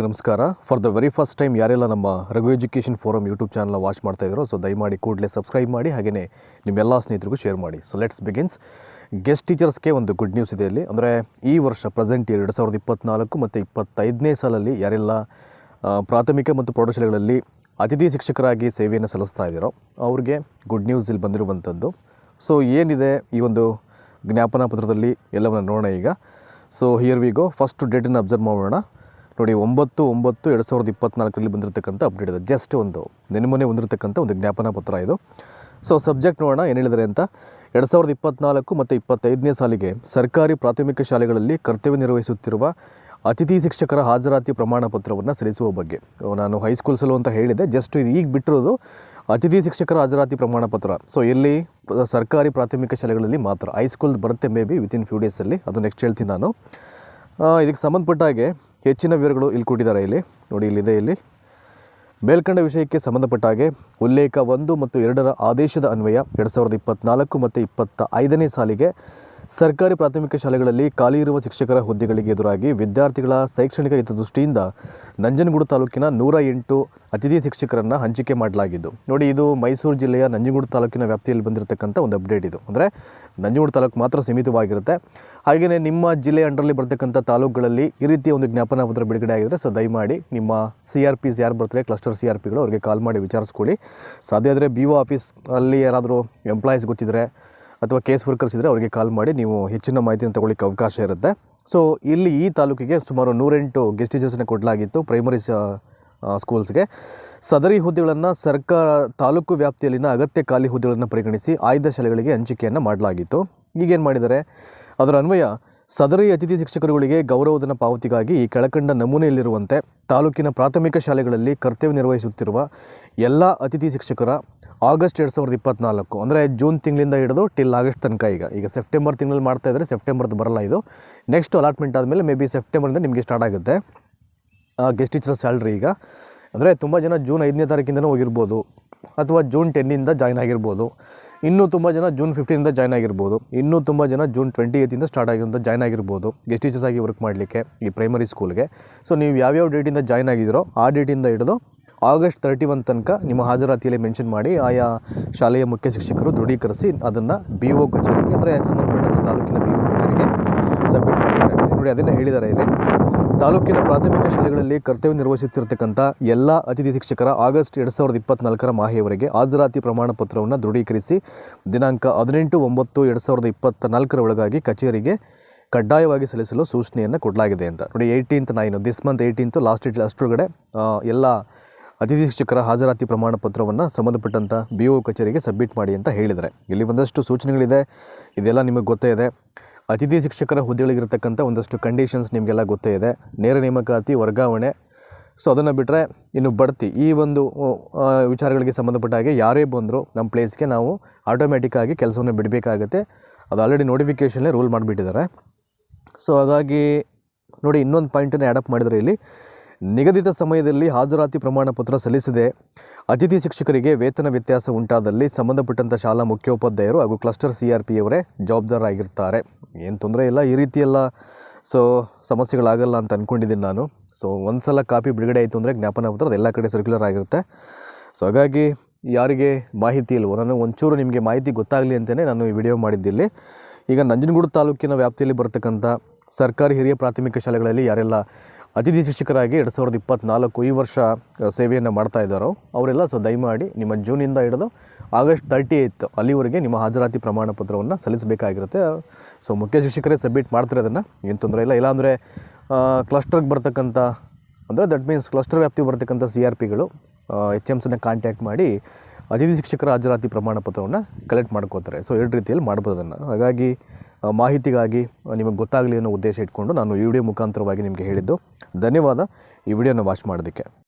ನಮಸ್ಕಾರ. For the very first time ಯಾರೆಲ್ಲ ನಮ್ಮ Raghu education forum YouTube channel watch ಮಾಡ್ತಾ ಇದ್ರು ಸೊ ದಯಮಾಡಿ ಕೂಡಲೇ ಸಬ್ಸ್ಕ್ರೈಬ್ ಮಾಡಿ ಹಾಗೆಯೇ ನಿಮ್ಮೆಲ್ಲ ಸ್ನೇಹಿತರಿಗೂ ಶೇರ್ ಮಾಡಿ. ಸೊ ಲೆಟ್ಸ್ ಬಿಗಿನ್ಸ್ ಗೆಸ್ಟ್ ಟೀಚರ್ಸ್ಗೆ ಒಂದು ಗುಡ್ ನ್ಯೂಸ್ ಇದೆ ಇಲ್ಲಿ. ಅಂದರೆ ಈ ವರ್ಷ ಪ್ರೆಸೆಂಟ್ ಇಯರ್ ಎರಡು ಸಾವಿರದ ಇಪ್ಪತ್ನಾಲ್ಕು ಮತ್ತು ಇಪ್ಪತ್ತೈದನೇ ಸಾಲಲ್ಲಿ ಯಾರೆಲ್ಲ ಪ್ರಾಥಮಿಕ ಮತ್ತು ಪ್ರೌಢಶಾಲೆಗಳಲ್ಲಿ ಅತಿಥಿ ಶಿಕ್ಷಕರಾಗಿ ಸೇವೆಯನ್ನು ಸಲ್ಲಿಸ್ತಾ ಇದ್ದೀರೋ, ಅವ್ರಿಗೆ ಗುಡ್ ನ್ಯೂಸ್ ಇಲ್ಲಿ ಬಂದಿರುವಂಥದ್ದು. ಸೊ ಏನಿದೆ ಈ ಒಂದು ಜ್ಞಾಪನಾ ಪತ್ರದಲ್ಲಿ ಎಲ್ಲವನ್ನು ನೋಡೋಣ ಈಗ. So here we go first ಡೇಟನ್ನು observe ಮಾಡೋಣ. ನೋಡಿ, ಒಂಬತ್ತು ಒಂಬತ್ತು, ಎರಡು ಸಾವಿರದ ಇಪ್ಪತ್ನಾಲ್ಕರಲ್ಲಿ ಬಂದಿರತಕ್ಕಂಥ ಅಪ್ಡೇಟ್ ಇದೆ. ಜಸ್ಟ್ ಒಂದು ನೆನಮೊನೆ ಬಂದಿರತಕ್ಕಂಥ ಒಂದು ಜ್ಞಾಪನಾ ಪತ್ರ ಇದು. ಸೊ ಸಬ್ಜೆಕ್ಟ್ ನೋಡೋಣ, ಏನು ಹೇಳಿದರೆ ಅಂತ. ಎರಡು ಸಾವಿರದ ಇಪ್ಪತ್ನಾಲ್ಕು ಮತ್ತು ಇಪ್ಪತ್ತೈದನೇ ಸಾಲಿಗೆ ಸರ್ಕಾರಿ ಪ್ರಾಥಮಿಕ ಶಾಲೆಗಳಲ್ಲಿ ಕರ್ತವ್ಯ ನಿರ್ವಹಿಸುತ್ತಿರುವ ಅತಿಥಿ ಶಿಕ್ಷಕರ ಹಾಜರಾತಿ ಪ್ರಮಾಣ ಪತ್ರವನ್ನು ಸಲ್ಲಿಸುವ ಬಗ್ಗೆ. ನಾನು ಹೈಸ್ಕೂಲ್ಸಲ್ಲೂ ಅಂತ ಹೇಳಿದೆ ಜಸ್ಟ್ ಇದು ಈಗ ಬಿಟ್ಟಿರೋದು ಅತಿಥಿ ಶಿಕ್ಷಕರ ಹಾಜರಾತಿ ಪ್ರಮಾಣ ಪತ್ರ. ಸೊ ಇಲ್ಲಿ ಸರ್ಕಾರಿ ಪ್ರಾಥಮಿಕ ಶಾಲೆಗಳಲ್ಲಿ ಮಾತ್ರ. ಹೈಸ್ಕೂಲ್ ಬರುತ್ತೆ ಮೇ ಬಿ ವಿತಿನ್ ಫ್ಯೂ ಡೇಸಲ್ಲಿ ಅದು ನೆಕ್ಸ್ಟ್ ಹೇಳ್ತೀನಿ ನಾನು. ಇದಕ್ಕೆ ಸಂಬಂಧಪಟ್ಟ ಹಾಗೆ ಹೆಚ್ಚಿನ ವಿವರಗಳು ಇಲ್ಲಿ ಕೊಟ್ಟಿದ್ದಾರೆ ಇಲ್ಲಿ. ನೋಡಿ ಇಲ್ಲಿದೆ ಇಲ್ಲಿ. ಮೇಲ್ಕಂಡ ವಿಷಯಕ್ಕೆ ಸಂಬಂಧಪಟ್ಟ ಹಾಗೆ ಉಲ್ಲೇಖ ಒಂದು ಮತ್ತು ಎರಡರ ಆದೇಶದ ಅನ್ವಯ ಎರಡು ಸಾವಿರದ ಇಪ್ಪತ್ತ್ನಾಲ್ಕು ಮತ್ತು ಇಪ್ಪತ್ತ ಐದನೇ ಸಾಲಿಗೆ ಸರ್ಕಾರಿ ಪ್ರಾಥಮಿಕ ಶಾಲೆಗಳಲ್ಲಿ ಖಾಲಿ ಇರುವ ಶಿಕ್ಷಕರ ಹುದ್ದೆಗಳಿಗೆ ಎದುರಾಗಿ ವಿದ್ಯಾರ್ಥಿಗಳ ಶೈಕ್ಷಣಿಕ ಹಿತದೃಷ್ಟಿಯಿಂದ ನಂಜನಗೂಡು ತಾಲೂಕಿನ ನೂರ ಎಂಟು ಅತಿಥಿ ಶಿಕ್ಷಕರನ್ನು ಹಂಚಿಕೆ ಮಾಡಲಾಗಿದ್ದು, ನೋಡಿ ಇದು ಮೈಸೂರು ಜಿಲ್ಲೆಯ ನಂಜನಗೂಡು ತಾಲೂಕಿನ ವ್ಯಾಪ್ತಿಯಲ್ಲಿ ಬಂದಿರತಕ್ಕಂಥ ಒಂದು ಅಪ್ಡೇಟ್ ಇದು. ಅಂದರೆ ನಂಜನಗೂಡು ತಾಲೂಕು ಮಾತ್ರ ಸೀಮಿತವಾಗಿರುತ್ತೆ. ಹಾಗೆಯೇ ನಿಮ್ಮ ಜಿಲ್ಲೆ ಅಂಡರಲ್ಲಿ ಬರ್ತಕ್ಕಂಥ ತಾಲೂಕುಗಳಲ್ಲಿ ಈ ರೀತಿಯ ಒಂದು ಜ್ಞಾಪನಾ ಪತ್ರ ಬಿಡುಗಡೆ ಆಗಿದ್ರೆ ಸೊ ದಯಮಾಡಿ ನಿಮ್ಮ ಸಿ ಆರ್ ಪಿಸ್ ಯಾರು ಬರ್ತಾರೆ, ಕ್ಲಸ್ಟರ್ ಸಿ ಆರ್ ಪಿಗಳು ಅವರಿಗೆ ಕಾಲ್ ಮಾಡಿ ವಿಚಾರಿಸ್ಕೊಳ್ಳಿ. ಸಾಧ್ಯ ಆದರೆ ಬಿ ಒ ಆಫೀಸ್ ಅಲ್ಲಿ ಯಾರಾದರೂ ಎಂಪ್ಲಾಯೀಸ್ ಗೊತ್ತಿದ್ರೆ ಅಥವಾ ಕೇಸ್ ವರ್ಕರ್ಸ್ ಇದ್ದರೆ ಅವರಿಗೆ ಕಾಲ್ ಮಾಡಿ ನೀವು ಹೆಚ್ಚಿನ ಮಾಹಿತಿಯನ್ನು ತಗೊಳ್ಳಿಕ್ಕೆ ಅವಕಾಶ ಇರುತ್ತೆ. ಸೊ ಇಲ್ಲಿ ಈ ತಾಲೂಕಿಗೆ ಸುಮಾರು ನೂರೆಂಟು ಗೆಸ್ಟ್ ಟೀಚರ್ಸನ್ನು ಕೊಡಲಾಗಿತ್ತು ಪ್ರೈಮರಿ ಸ್ಕೂಲ್ಸ್ಗೆ ಸದರಿ ಹುದ್ದೆಗಳನ್ನು ಸರ್ಕಾರ, ತಾಲೂಕು ವ್ಯಾಪ್ತಿಯಲ್ಲಿನ ಅಗತ್ಯ ಖಾಲಿ ಹುದ್ದೆಗಳನ್ನು ಪರಿಗಣಿಸಿ ಆಯ್ದ ಶಾಲೆಗಳಿಗೆ ಹಂಚಿಕೆಯನ್ನು ಮಾಡಲಾಗಿತ್ತು. ಈಗೇನು ಮಾಡಿದ್ದಾರೆ? ಅದರ ಅನ್ವಯ, ಸದರಿ ಅತಿಥಿ ಶಿಕ್ಷಕರುಗಳಿಗೆ ಗೌರವಧನ ಪಾವತಿಗಾಗಿ ಈ ಕೆಳಕಂಡ ನಮೂನೆಯಲ್ಲಿರುವಂತೆ ತಾಲೂಕಿನ ಪ್ರಾಥಮಿಕ ಶಾಲೆಗಳಲ್ಲಿ ಕರ್ತವ್ಯ ನಿರ್ವಹಿಸುತ್ತಿರುವ ಎಲ್ಲ ಅತಿಥಿ ಶಿಕ್ಷಕರ ಆಗಸ್ಟ್ ಎರಡು ಸಾವಿರದ ಇಪ್ಪತ್ತ್ನಾಲ್ಕು ಅಂದರೆ ಜೂನ್ ತಿಂಗಳಿಂದ ಹಿಡಿದು ಟಿಲ್ ಆಗಸ್ಟ್ ತನಕ ಈಗ. ಈಗ ಸೆಪ್ಟೆಂಬರ್ ತಿಂಗಳಲ್ಲಿ ಮಾಡ್ತಾ ಇದ್ದರೆ ಸೆಪ್ಟೆಂಬರ್ದು ಬರಲ್ಲ ಇದು. ನೆಕ್ಸ್ಟ್ ಅಲಾಟ್ಮೆಂಟ್ ಆದಮೇಲೆ ಮೇ ಬಿ ಸೆಪ್ಟೆಂಬರಿಂದ ನಿಮಗೆ ಸ್ಟಾರ್ಟ್ ಆಗುತ್ತೆ. ಗೆಸ್ಟ್ ಟೀಚರ್ ಸ್ಯಾಲ್ರಿ ಈಗ. ಅಂದರೆ ತುಂಬ ಜನ ಜೂನ್ ಐದನೇ ತಾರೀಕಿಂದನೂ ಹೋಗಿರ್ಬೋದು, ಅಥವಾ ಜೂನ್ ಟೆನ್ನಿಂದ ಜಾಯ್ನ್ ಆಗಿರ್ಬೋದು. ಇನ್ನೂ ತುಂಬ ಜನ ಜೂನ್ ಫಿಫ್ಟೀನಿಂದ ಜಾಯ್ನ್ ಆಗಿರ್ಬೋದು. ಇನ್ನೂ ತುಂಬ ಜನ ಜೂನ್ ಟ್ವೆಂಟಿ ಏಯ್ತಿಂದ ಸ್ಟಾರ್ಟ್ ಆಗಿರೋಂಥ ಜಾಯ್ನ್ ಆಗಿರ್ಬೋದು ಗೆಸ್ಟ್ ಟೀಚರ್ಸ್ ಆಗಿ ವರ್ಕ್ ಮಾಡಲಿಕ್ಕೆ ಈ ಪ್ರೈಮರಿ ಸ್ಕೂಲ್ಗೆ ಸೊ ನೀವು ಯಾವ್ಯಾವ ಡೇಟಿಂದ ಜಾಯ್ನ್ ಆಗಿದ್ದೀರೋ ಆ ಡೇಟಿಂದ ಹಿಡಿದು ಆಗಸ್ಟ್ ತರ್ಟಿ ಒನ್ ತನಕ ನಿಮ್ಮ ಹಾಜರಾತಿಯಲ್ಲಿ ಮೆನ್ಷನ್ ಮಾಡಿ ಆಯಾ ಶಾಲೆಯ ಮುಖ್ಯ ಶಿಕ್ಷಕರು ದೃಢೀಕರಿಸಿ ಅದನ್ನು ಬಿ ಒ ಕಚೇರಿಗೆ ಅಂದರೆ ಸಂಬಂಧಪಟ್ಟ ತಾಲೂಕಿನ ಬಿ ಒ ಕಚೇರಿಗೆ ಸಬ್ಮಿಟ್ ಮಾಡಬೇಕಾಗುತ್ತೆ. ನೋಡಿ, ಅದನ್ನು ಹೇಳಿದ್ದಾರೆ ಇಲ್ಲಿ. ತಾಲೂಕಿನ ಪ್ರಾಥಮಿಕ ಶಾಲೆಗಳಲ್ಲಿ ಕರ್ತವ್ಯ ನಿರ್ವಹಿಸುತ್ತಿರತಕ್ಕಂಥ ಎಲ್ಲ ಅತಿಥಿ ಶಿಕ್ಷಕರ ಆಗಸ್ಟ್ ಎರಡು ಸಾವಿರದ ಇಪ್ಪತ್ನಾಲ್ಕರ ಮಾಹೆಯವರೆಗೆ ಹಾಜರಾತಿ ಪ್ರಮಾಣ ಪತ್ರವನ್ನು ದೃಢೀಕರಿಸಿ ದಿನಾಂಕ ಹದಿನೆಂಟು ಒಂಬತ್ತು ಎರಡು ಸಾವಿರದ ಇಪ್ಪತ್ತ್ನಾಲ್ಕರ ಒಳಗಾಗಿ ಕಚೇರಿಗೆ ಕಡ್ಡಾಯವಾಗಿ ಸಲ್ಲಿಸಲು ಸೂಚನೆಯನ್ನು ಕೊಡಲಾಗಿದೆ ಅಂತ. ನೋಡಿ eighteenth nine this month eighteenth last date ಅಷ್ಟೊಳಗಡೆ ಎಲ್ಲ ಅತಿಥಿ ಶಿಕ್ಷಕರ ಹಾಜರಾತಿ ಪ್ರಮಾಣ ಪತ್ರವನ್ನು ಸಂಬಂಧಪಟ್ಟಂಥ ಬಿ ಒ ಕಚೇರಿಗೆ ಸಬ್ಮಿಟ್ ಮಾಡಿ ಅಂತ ಹೇಳಿದರೆ ಇಲ್ಲಿ ಒಂದಷ್ಟು ಸೂಚನೆಗಳಿದೆ. ಇದೆಲ್ಲ ನಿಮಗೆ ಗೊತ್ತೇ ಇದೆ. ಅತಿಥಿ ಶಿಕ್ಷಕರ ಹುದ್ದೆಗಳಿಗಿರ್ತಕ್ಕಂಥ ಒಂದಷ್ಟು ಕಂಡೀಷನ್ಸ್ ನಿಮಗೆಲ್ಲ ಗೊತ್ತೇ ಇದೆ. ನೇರ ನೇಮಕಾತಿ, ವರ್ಗಾವಣೆ. ಸೊ ಅದನ್ನು ಬಿಟ್ಟರೆ ಇನ್ನು ಬಡ್ತಿ. ಈ ಒಂದು ವಿಚಾರಗಳಿಗೆ ಸಂಬಂಧಪಟ್ಟ ಹಾಗೆ ಯಾರೇ ಬಂದರೂ ನಮ್ಮ ಪ್ಲೇಸ್ಗೆ ನಾವು ಆಟೋಮೆಟಿಕ್ಕಾಗಿ ಕೆಲಸವನ್ನು ಬಿಡಬೇಕಾಗತ್ತೆ. ಅದು ಆಲ್ರೆಡಿ ನೋಟಿಫಿಕೇಷನ್ಲೇ ರೂಲ್ ಮಾಡಿಬಿಟ್ಟಿದ್ದಾರೆ. ಸೊ ಹಾಗಾಗಿ ನೋಡಿ ಇನ್ನೊಂದು ಪಾಯಿಂಟನ್ನು ಆ್ಯಡಪ್ ಮಾಡಿದರೆ ಇಲ್ಲಿ ನಿಗದಿತ ಸಮಯದಲ್ಲಿ ಹಾಜರಾತಿ ಪ್ರಮಾಣ ಪತ್ರ ಸಲ್ಲಿಸದೆ ಅತಿಥಿ ಶಿಕ್ಷಕರಿಗೆ ವೇತನ ವ್ಯತ್ಯಾಸ ಉಂಟಾದಲ್ಲಿ ಸಂಬಂಧಪಟ್ಟಂಥ ಶಾಲಾ ಮುಖ್ಯೋಪಾಧ್ಯಾಯರು ಹಾಗೂ ಕ್ಲಸ್ಟರ್ ಸಿ ಆರ್ ಪಿಯವರೇ ಜವಾಬ್ದಾರರಾಗಿರ್ತಾರೆ ಏನು ತೊಂದರೆ ಇಲ್ಲ, ಈ ರೀತಿಯೆಲ್ಲ, ಸೊ, ಸಮಸ್ಯೆಗಳಾಗಲ್ಲ ಅಂತ ಅಂದ್ಕೊಂಡಿದ್ದೀನಿ ನಾನು. ಸೊ ಒಂದು ಸಲ ಕಾಪಿ ಬಿಡುಗಡೆ ಆಯಿತು ಅಂದರೆ ಜ್ಞಾಪನ ಪತ್ರ ಅದೆಲ್ಲ ಕಡೆ ಸರ್ಕ್ಯುಲರ್ ಆಗಿರುತ್ತೆ. ಸೊ, ಹಾಗಾಗಿ ಯಾರಿಗೆ ಮಾಹಿತಿ ಇಲ್ವೋ, ನಾನು ಒಂಚೂರು ನಿಮಗೆ ಮಾಹಿತಿ ಗೊತ್ತಾಗಲಿ ಅಂತಲೇ ನಾನು ಈ ವಿಡಿಯೋ ಮಾಡಿದ್ದಿಲ್ಲಿ. ಈಗ ನಂಜನಗೂಡು ತಾಲೂಕಿನ ವ್ಯಾಪ್ತಿಯಲ್ಲಿ ಬರ್ತಕ್ಕಂಥ ಸರ್ಕಾರಿ ಹಿರಿಯ ಪ್ರಾಥಮಿಕ ಶಾಲೆಗಳಲ್ಲಿ ಯಾರೆಲ್ಲ ಅತಿಥಿ ಶಿಕ್ಷಕರಾಗಿ ಎರಡು ಸಾವಿರದ ಇಪ್ಪತ್ತ್ನಾಲ್ಕು ಈ ವರ್ಷ ಸೇವೆಯನ್ನು ಮಾಡ್ತಾ ಇದ್ದಾರೋ, ಅವರೆಲ್ಲ ಸೊ ದಯಮಾಡಿ ನಿಮ್ಮ ಜೂನಿಂದ ಹಿಡಿದು ಆಗಸ್ಟ್ ತರ್ಟಿ ಏಯ್ತ್ ಅಲ್ಲಿವರೆಗೆ ನಿಮ್ಮ ಹಾಜರಾತಿ ಪ್ರಮಾಣ ಪತ್ರವನ್ನು ಸಲ್ಲಿಸಬೇಕಾಗಿರುತ್ತೆ ಸೊ ಮುಖ್ಯ ಶಿಕ್ಷಕರೇ ಸಬ್ಮಿಟ್ ಮಾಡ್ತಾರೆ ಅದನ್ನು ಏನು ತೊಂದರೆ ಇಲ್ಲ. ಇಲ್ಲಾಂದರೆ ಕ್ಲಸ್ಟರ್ಗೆ ಬರ್ತಕ್ಕಂಥ ಅಂದರೆ ದಟ್ ಮೀನ್ಸ್ ಕ್ಲಸ್ಟರ್ ವ್ಯಾಪ್ತಿಗೆ ಬರ್ತಕ್ಕಂಥ ಸಿ ಆರ್ ಪಿಗಳು ಎಚ್ ಎಮ್ಸನ್ನ ಕಾಂಟ್ಯಾಕ್ಟ್ ಮಾಡಿ ಅತಿಥಿ ಶಿಕ್ಷಕರ ಹಾಜರಾತಿ ಪ್ರಮಾಣ ಪತ್ರವನ್ನು ಕಲೆಕ್ಟ್ ಮಾಡ್ಕೋತಾರೆ. ಸೊ ಎರಡು ರೀತಿಯಲ್ಲಿ ಮಾಡ್ಬೋದು ಅದನ್ನು ಹಾಗಾಗಿ ಮಾಹಿತಿಗಾಗಿ ನಿಮಗೆ ಗೊತ್ತಾಗಲಿ ಅನ್ನೋ ಉದ್ದೇಶ ಇಟ್ಕೊಂಡು ನಾನು ಈ ವಿಡಿಯೋ ಮುಖಾಂತರವಾಗಿ ನಿಮಗೆ ಹೇಳಿದ್ದು. ಧನ್ಯವಾದ. ಈ ವಿಡಿಯೋನ ವಾಚ್ ಮಾಡೋದಕ್ಕೆ.